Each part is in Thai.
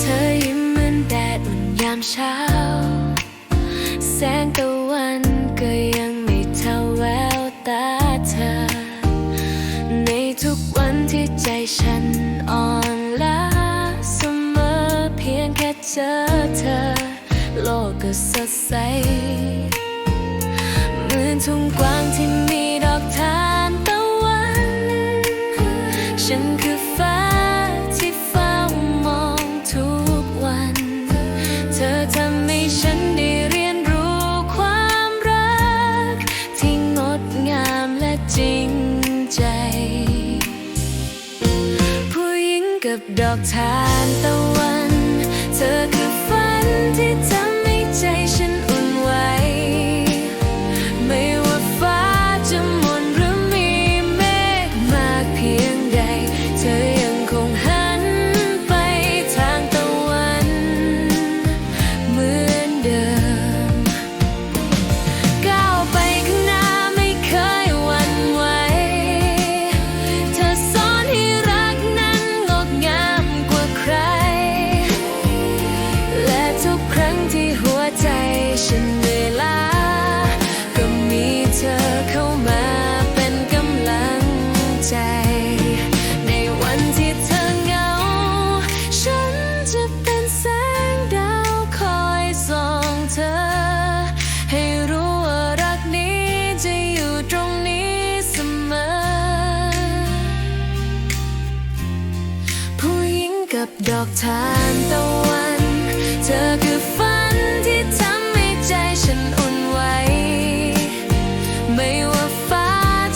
เธอยิ้มเหมือนแดดอุ่นยามเช้า แสงตะวันก็ยังไม่ท่าวตาเธอ ในทุกวันที่ใจฉันอ่อนล้าเสมอเพียงแค่เจอเธอ โลกก็สดใสเหมือนทุ่งกวางที่มีดอกทานตะวัน ฉันคือฟ้า กับดอกทานตะวัน กับดอกทานตะวัน เธอคือฝันที่ทำให้ใจฉันอุ่นไหว ไม่ว่าฟ้า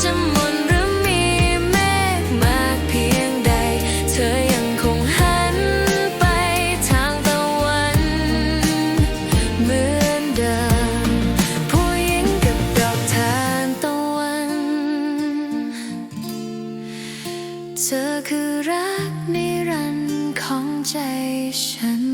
จะมนหรือมีเมฆมากเพียงใด เธอยังคงหันไปทางตะวัน เหมือนเดิม ผู้หญิงกับดอกทานตะวัน เธอคือรักนิรันดร์ ของใจฉัน